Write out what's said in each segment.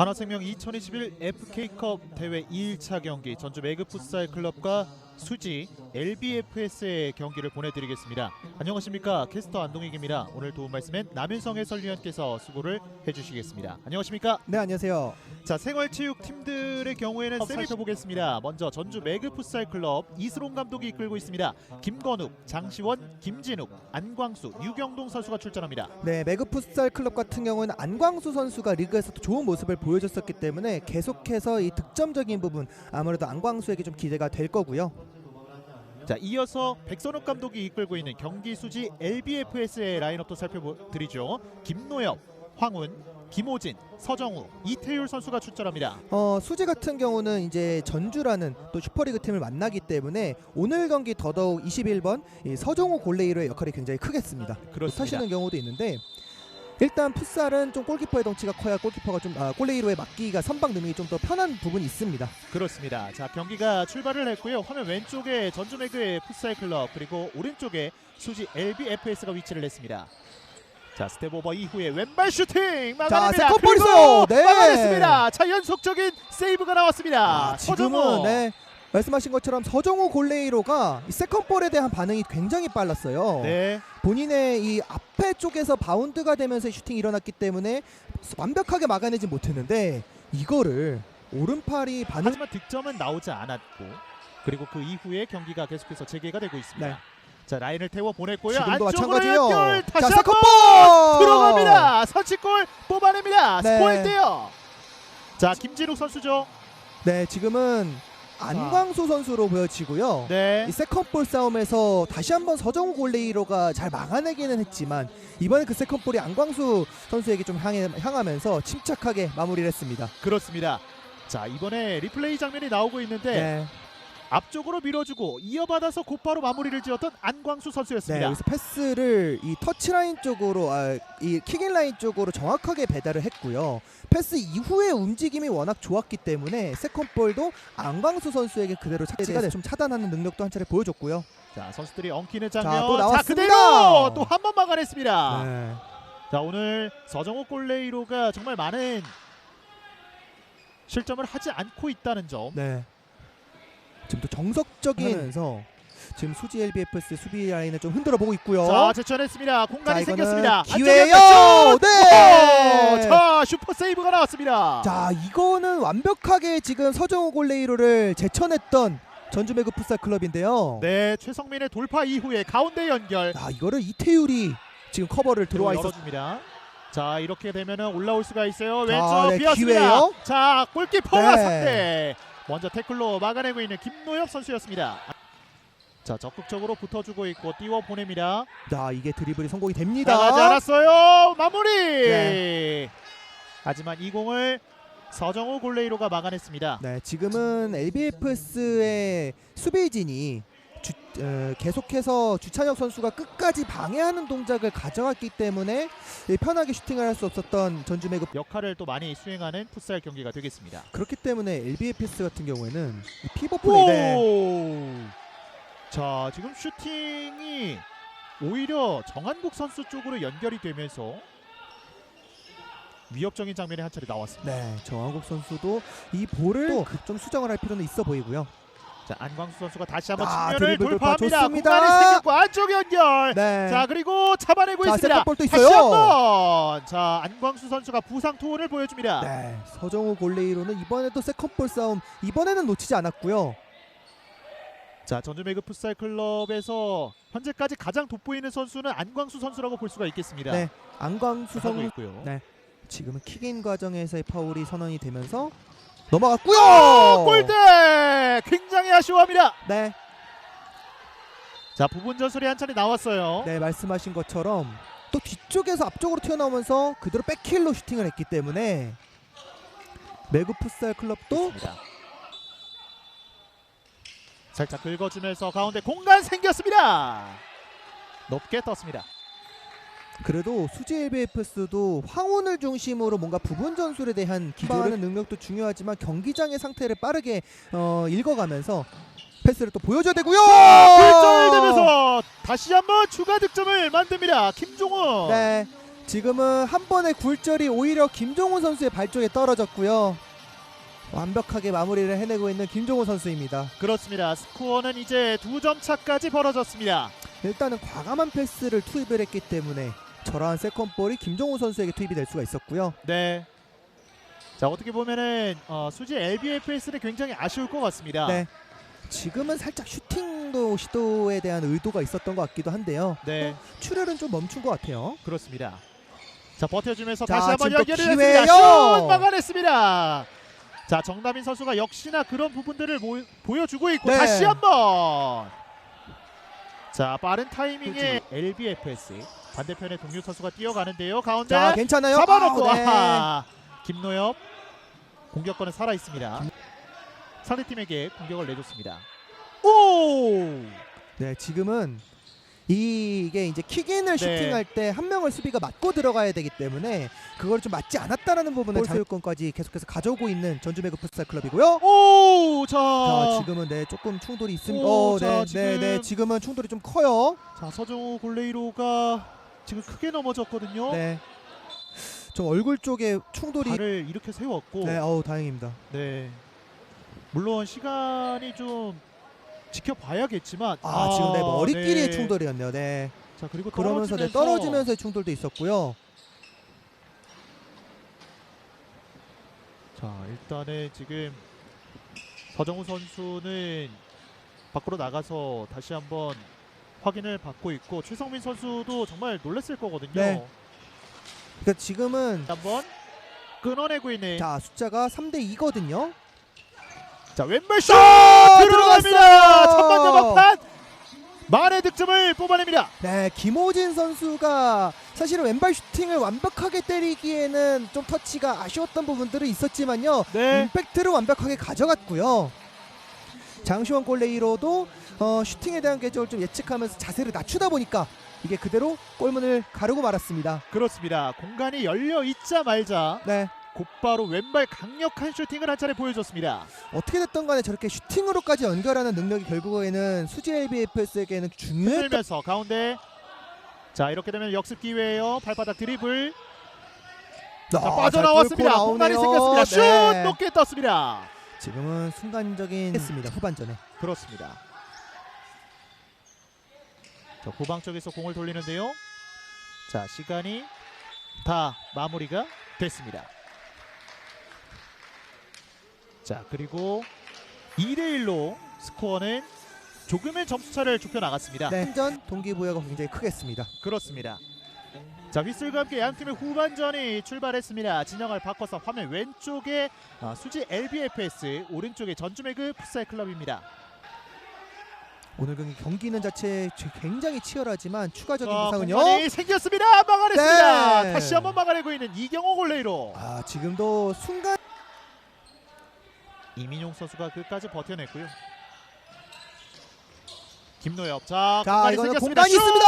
한화생명 2021 FK컵 대회 2일차 경기 전주 매그 풋살 클럽과 수지 LBFS의 경기를 보내드리겠습니다. 안녕하십니까 캐스터 안동익입니다. 오늘 도움 말씀엔 남윤성 해설위원께서 수고를 해주시겠습니다. 안녕하십니까? 네 안녕하세요. 자 생활체육 팀들의 경우에는 살펴보겠습니다. 먼저 전주 매그 풋살 클럽 이스론 감독이 이끌고 있습니다. 김건욱, 장시원, 김진욱, 안광수, 유경동 선수가 출전합니다. 네 매그 풋살 클럽 같은 경우는 안광수 선수가 리그에서도 좋은 모습을 보여줬었기 때문에 계속해서 이 득점적인 부분 아무래도 안광수에게 좀 기대가 될 거고요. 자 이어서 백선욱 감독이 이끌고 있는 경기 수지 LBFS의 라인업도 살펴드리죠. 김노엽, 황훈, 김호진, 서정우, 이태율 선수가 출전합니다. 어 수지 같은 경우는 이제 전주라는 또 슈퍼리그 팀을 만나기 때문에 오늘 경기 더더욱 21번 이 서정호 골레이로의 역할이 굉장히 크겠습니다. 그렇습니다. 타시는 경우도 있는데 일단 풋살은 좀 골키퍼의 덩치가 커야 골키퍼가 좀 아, 골레이로에 맞기가 선방 능력이 좀 더 편한 부분이 있습니다. 그렇습니다. 자 경기가 출발을 했고요. 화면 왼쪽에 전주 매그의 풋살 클럽 그리고 오른쪽에 수지 LBFS가 위치를 했습니다. 자 스텝 오버 이후에 왼발 슈팅 막아냅니다. 세컨 그리고. 네. 막아냈습니다. 자 연속적인 세이브가 나왔습니다. 아, 지금은. 네 말씀하신 것처럼 서정호 골레이로가 이 세컨볼에 대한 반응이 굉장히 빨랐어요. 네. 본인의 이 앞에 쪽에서 바운드가 되면서 슈팅이 일어났기 때문에 완벽하게 막아내지 못했는데 이거를 오른팔이 반응 하지만 득점은 나오지 않았고 그리고 그 이후에 경기가 계속해서 재개가 되고 있습니다. 네. 자 라인을 태워 보냈고요. 지금도 마찬가지요. 연결 자 다시 세컨볼 들어갑니다. 선취골 뽑아냅니다. 네. 스코어인데요. 자 김진욱 선수죠. 네 지금은 안광수 선수로 보여지고요. 네. 이 세컨볼 싸움에서 다시 한번 서정우 골레이로가 잘 막아내기는 했지만 이번에 그 세컨볼이 안광수 선수에게 좀 향해, 향하면서 침착하게 마무리를 했습니다. 그렇습니다. 자 이번에 리플레이 장면이 나오고 있는데 네. 앞쪽으로 밀어주고 이어받아서 곧바로 마무리를 지었던 안광수 네, 선수였습니다. 여기서 패스를 이 터치라인 쪽으로 아, 이 킥인 라인 쪽으로 정확하게 배달을 했고요. 패스 이후의 움직임이 워낙 좋았기 때문에 세컨볼도 안광수 선수에게 그대로 착지가 돼서 좀 차단하는 능력도 한 차례 보여줬고요. 자 선수들이 엉키는 자, 장면. 또 나왔습니다. 그대로 또 한 번 막아냈습니다. 네. 자 오늘 서정호 골레이로가 정말 많은 실점을 하지 않고 있다는 점. 네. 지금 또 정석적인 하면서 지금 수지 LBFS 수비 라인을 좀 흔들어 보고 있고요. 자 제쳐냈습니다. 공간이 자, 이거는 생겼습니다. 기회예요. 안쪽에 네. 네. 자 슈퍼 세이브가 나왔습니다. 자 이거는 완벽하게 지금 서정우 골레이로를 제쳐냈던 전주 매그 풋살 클럽인데요. 네 최성민의 돌파 이후에 가운데 연결 아 이거를 이태율이 지금 커버를 들어와 있었. 열어줍니다. 자 이렇게 되면은 올라올 수가 있어요. 자, 왼쪽 네, 비었습니다. 기회예요. 자 골키퍼가 네. 상대 먼저 태클로 막아내고 있는 김노엽 선수였습니다. 자 적극적으로 붙어주고 있고 띄워 보냅니다. 자 이게 드리블이 성공이 됩니다. 나가지 않았어요. 마무리. 네. 하지만 이 공을 서정우 골레이로가 막아냈습니다. 네 지금은 LBFS의 수비진이 주, 어, 계속해서 주찬혁 선수가 끝까지 방해하는 동작을 가져갔기 때문에 예, 편하게 슈팅을 할 수 없었던 전주 매그 역할을 또 많이 수행하는 풋살 경기가 되겠습니다. 그렇기 때문에 LBFS 같은 경우에는 이 피벗 플레이! 자 지금 슈팅이 오히려 정한국 선수 쪽으로 연결이 되면서 위협적인 장면이 한 차례 나왔습니다. 네, 정한국 선수도 이 볼을 좀 수정을 할 필요는 있어 보이고요. 자 안광수 선수가 다시 한번 아, 측면을 드리블 돌파 돌파합니다. 좋습니다. 공간이 생겼고 안쪽 연결. 네. 자 그리고 잡아내고 자, 있습니다. 세컨볼도 다시 있어요. 한번 자 안광수 선수가 부상 투혼을 보여줍니다. 네, 서정우 골레이로는 이번에도 세컨볼 싸움 이번에는 놓치지 않았고요. 자 전주 매그 풋살 클럽에서 현재까지 가장 돋보이는 선수는 안광수 선수라고 볼 수가 있겠습니다. 네, 안광수 선수 있고요. 네. 지금은 킥인 과정에서의 파울이 선언이 되면서 넘어갔고요. 오, 골대 굉장히 아쉬워합니다. 네, 자 부분 전술이 한 차례 나왔어요. 네 말씀하신 것처럼 또 뒤쪽에서 앞쪽으로 튀어나오면서 그대로 백힐로 슈팅을 했기 때문에 매구 풋살 클럽도 좋습니다. 살짝 긁어주면서 가운데 공간 생겼습니다. 높게 떴습니다. 그래도 수지 LBFS도 황혼을 중심으로 뭔가 부분 전술에 대한 기도하는 능력도 중요하지만 경기장의 상태를 빠르게 어, 읽어가면서 패스를 또 보여줘야 되고요. 굴절 되면서 다시 한번 추가 득점을 만듭니다. 김종훈. 네. 지금은 한 번의 굴절이 오히려 김종훈 선수의 발 쪽에 떨어졌고요. 완벽하게 마무리를 해내고 있는 김종훈 선수입니다. 그렇습니다. 스코어는 이제 두 점 차까지 벌어졌습니다. 일단은 과감한 패스를 투입을 했기 때문에 저러한 세컨볼이 김종훈 선수에게 투입이 될 수가 있었고요. 네. 자 어떻게 보면은 어, 수지 LBFS는 굉장히 아쉬울 것 같습니다. 네. 지금은 살짝 슈팅도 시도에 대한 의도가 있었던 것 같기도 한데요. 네, 출혈은 좀 멈춘 것 같아요. 그렇습니다. 자 버텨주면서 자, 다시 한번 지금 또 연결을 기회예요. 했습니다. 슛 막아냈습니다. 자 정다민 선수가 역시나 그런 부분들을 모, 보여주고 있고 네. 다시 한번 자 빠른 타이밍에 LBFS 반대편에 동료 선수가 뛰어가는데요. 가운데 자, 괜찮아요. 잡아놓고 아우, 네. 아하. 김노엽 공격권은 살아 있습니다. 상대팀에게 공격을 내줬습니다. 오! 네, 지금은 이게 이제 킥인을 네. 슈팅할 때 한 명을 수비가 맞고 들어가야 되기 때문에 그걸 좀 맞지 않았다라는 부분을 자율권까지 계속해서 가져오고 있는 전주매그 풋살 클럽이고요. 오! 자, 자, 지금은 네 조금 충돌이 있습니다. 오, 어, 자, 네, 지금- 네, 네, 지금은 충돌이 좀 커요. 자 서정우 골레이로가 지금 크게 넘어졌거든요. 네, 좀 얼굴 쪽에 충돌이. 발을 이렇게 세웠고 네, 어우 다행입니다. 네. 물론 시간이 좀 지켜봐야겠지만 아, 지금 내 머리끼리의 네. 충돌이었네요. 네, 자 그리고 그러면서 네, 떨어지면서 충돌도 있었고요. 자 일단은 지금 서정우 선수는 밖으로 나가서 다시 한번 확인을 받고 있고 최성민 선수도 정말 놀랐을 거거든요. 네. 그러니까 지금은 한번 끊어내고 있는 자, 자 숫자가 3대 2거든요. 왼발 슛 아, 들어갑니다. 천만 점합판 만의 득점을 뽑아냅니다. 네, 김호진 선수가 사실은 왼발 슈팅을 완벽하게 때리기에는 좀 터치가 아쉬웠던 부분들은 있었지만요. 네. 임팩트를 완벽하게 가져갔고요. 장시원 골레이로도 어, 슈팅에 대한 궤적을 좀 예측하면서 자세를 낮추다 보니까 이게 그대로 골문을 가르고 말았습니다. 그렇습니다. 공간이 열려 있자 말자 네, 곧바로 왼발 강력한 슈팅을 한 차례 보여줬습니다. 어떻게 됐든 간에 저렇게 슈팅으로까지 연결하는 능력이 결국에는 수지 LBFS에게는 중요했던 흔들면서 가운데 자 이렇게 되면 역습 기회예요. 발바닥 드리블 자, 아, 빠져나왔습니다. 잘 뚫고 공간이 나오네요. 생겼습니다. 슛 네. 높게 떴습니다. 지금은 순간적인 했습니다. 후반전에. 그렇습니다. 자 후방 쪽에서 공을 돌리는데요. 자 시간이 다 마무리가 됐습니다. 자 그리고 2대 1로 스코어는 조금의 점수 차를 좁혀 나갔습니다. 네, 전 동기부여가 굉장히 크겠습니다. 그렇습니다. 자 휘슬과 함께 양 팀의 후반전이 출발했습니다. 진영을 바꿔서 화면 왼쪽에 아, 수지 LBFS 오른쪽에 전주매그 풋살 클럽입니다. 오늘 경기 경기는 자체 굉장히 치열하지만 추가적인 자, 부상은요. 생겼습니다. 막아냈습니다. 네. 다시 한번 막아내고 있는 이경호 골레이로 아 지금도 순간 이민용 선수가 끝까지 버텨냈고요. 김노엽 자, 자 공간이 생겼습니다. 공간이 슛! 있습니다.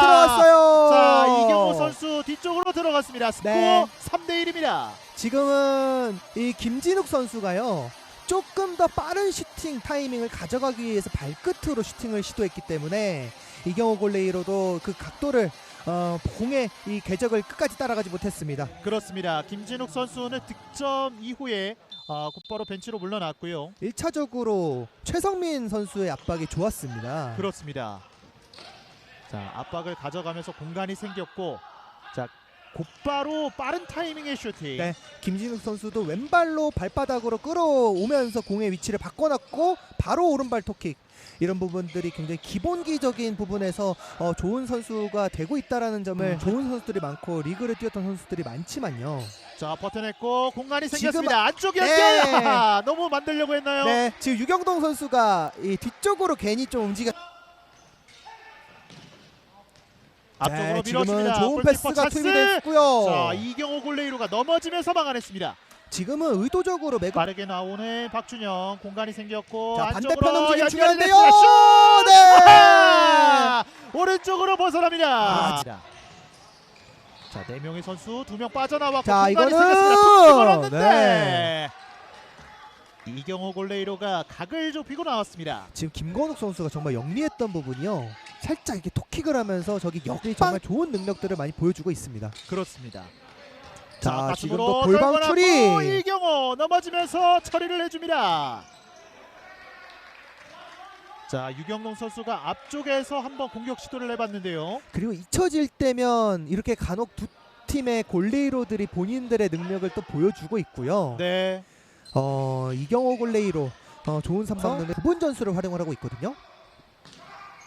들어갔어요. 자 이경호 선수 뒤쪽으로 들어갔습니다. 스코어 네. 3대 1입니다. 지금은 이 김진욱 선수가요. 조금 더 빠른 슈팅 타이밍을 가져가기 위해서 발끝으로 슈팅을 시도했기 때문에 이경호 골레이로도 그 각도를 어, 공의 이 궤적을 끝까지 따라가지 못했습니다. 그렇습니다. 김진욱 선수는 득점 이후에 아, 곧바로 벤치로 물러났고요. 1차적으로 최성민 선수의 압박이 좋았습니다. 그렇습니다. 자 압박을 가져가면서 공간이 생겼고 자 곧바로 빠른 타이밍의 슈팅. 네. 김진욱 선수도 왼발로 발바닥으로 끌어오면서 공의 위치를 바꿔놨고 바로 오른발 토킥 이런 부분들이 굉장히 기본기적인 부분에서 어, 좋은 선수가 되고 있다라는 점을 음. 좋은 선수들이 많고 리그를 뛰었던 선수들이 많지만요. 자 버텨냈고 공간이 생겼습니다. 안쪽 네. 연결. 아하, 너무 만들려고 했나요? 네, 지금 유경동 선수가 이 뒤쪽으로 괜히 좀 움직여. 앞쪽으로 네, 지금은 밀어줍니다. 좋은 골키퍼 패스가 찬스. 투입이 됐고요. 자 이경호 골레이로가 넘어지면서 막아냈습니다. 지금은 의도적으로 매그 빠르게 나오는 박준영 공간이 생겼고 자, 안쪽으로 반대편 움직임 중요한데요. 됐습니다. 슛! 네. 아하! 오른쪽으로 벗어납니다. 아, 자, 네 명의 선수 두 명 빠져나왔고 자, 공간이 이거는- 생겼습니다. 툭 집어넣는데. 네. 이경호 골레이로가 각을 좁히고 나왔습니다. 지금 김건욱 선수가 정말 영리했던 부분이요. 살짝 이렇게 톡킥을 하면서 저기 역리 정말 좋은 능력들을 많이 보여주고 있습니다. 그렇습니다. 자, 가슴으로 지금도 골방 추리. 이경호 넘어지면서 처리를 해줍니다. 자 유경동 선수가 앞쪽에서 한번 공격 시도를 해봤는데요. 그리고 잊혀질 때면 이렇게 간혹 두 팀의 골레이로들이 본인들의 능력을 또 보여주고 있고요. 네. 어, 이경호 골레이로 어, 좋은 삼방능력 부분 전술을 활용을 하고 있거든요.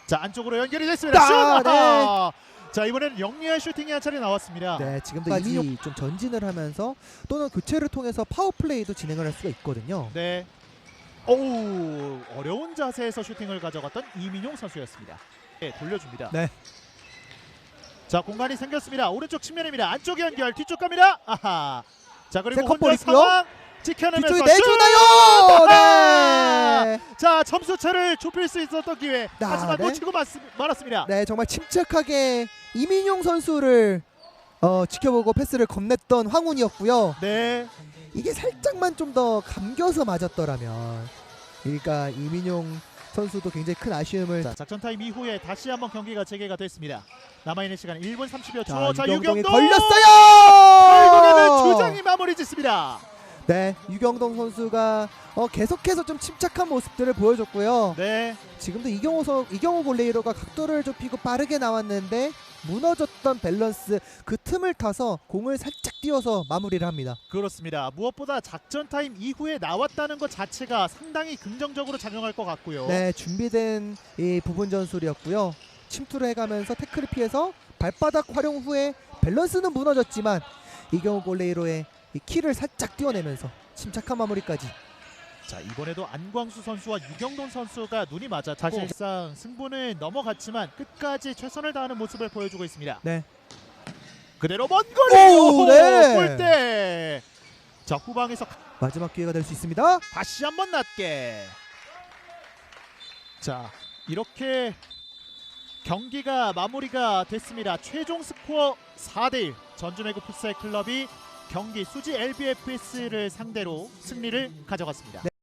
자 안쪽으로 연결이 됐습니다. 아, 슛! 아하! 자 이번에는 영리한 슈팅이 한 차례 나왔습니다. 네, 지금도 이민용 좀 전진을 하면서 또는 교체를 통해서 파워 플레이도 진행을 할 수가 있거든요. 네. 오우 어려운 자세에서 슈팅을 가져갔던 이민용 선수였습니다. 네, 돌려줍니다. 네. 자 공간이 생겼습니다. 오른쪽 측면입니다. 안쪽 연결 뒤쪽 갑니다. 아하. 자 그리고 세컨볼 혼자 있고요. 상황 지켜내면서 뒤쪽에! 내주나요? 네. 자 점수차를 좁힐 수 있었던 기회. 아, 하지만 네. 놓치고 말, 말았습니다. 네, 정말 침착하게 이민용 선수를 어, 지켜보고 패스를 건넸던 황훈이었고요. 네. 이게 살짝만 좀 더 감겨서 맞았더라면 그러니까 이민용 선수도 굉장히 큰 아쉬움을 자 작전 타임 이후에 다시 한번 경기가 재개가 됐습니다. 남아있는 시간 1분 30여 초. 자, 자 유경동이 유경동 걸렸어요. 결국에는 주장이 마무리 짓습니다. 네, 유경동 선수가 어, 계속해서 좀 침착한 모습들을 보여줬고요. 네. 지금도 이경호 선 이경호 골레이로가 각도를 좁히고 빠르게 나왔는데 무너졌던 밸런스 그 틈을 타서 공을 살짝 띄워서 마무리를 합니다. 그렇습니다. 무엇보다 작전 타임 이후에 나왔다는 것 자체가 상당히 긍정적으로 작용할 것 같고요. 네, 준비된 이 부분 전술이었고요. 침투를 해가면서 태클을 피해서 발바닥 활용 후에 밸런스는 무너졌지만 이경호 골레이로의 이 키를 살짝 띄워내면서 침착한 마무리까지. 자 이번에도 안광수 선수와 유경돈 선수가 눈이 맞았고 사실상 승부는 넘어갔지만 끝까지 최선을 다하는 모습을 보여주고 있습니다. 네. 그대로 먼 거리. 네. 골대. 자 후방에서 마지막 기회가 될 수 있습니다. 다시 한번 낮게. 자 이렇게 경기가 마무리가 됐습니다. 최종 스코어 4대1 전주 매구 풋살 클럽이 경기 수지 LBFS를 상대로 승리를 가져갔습니다.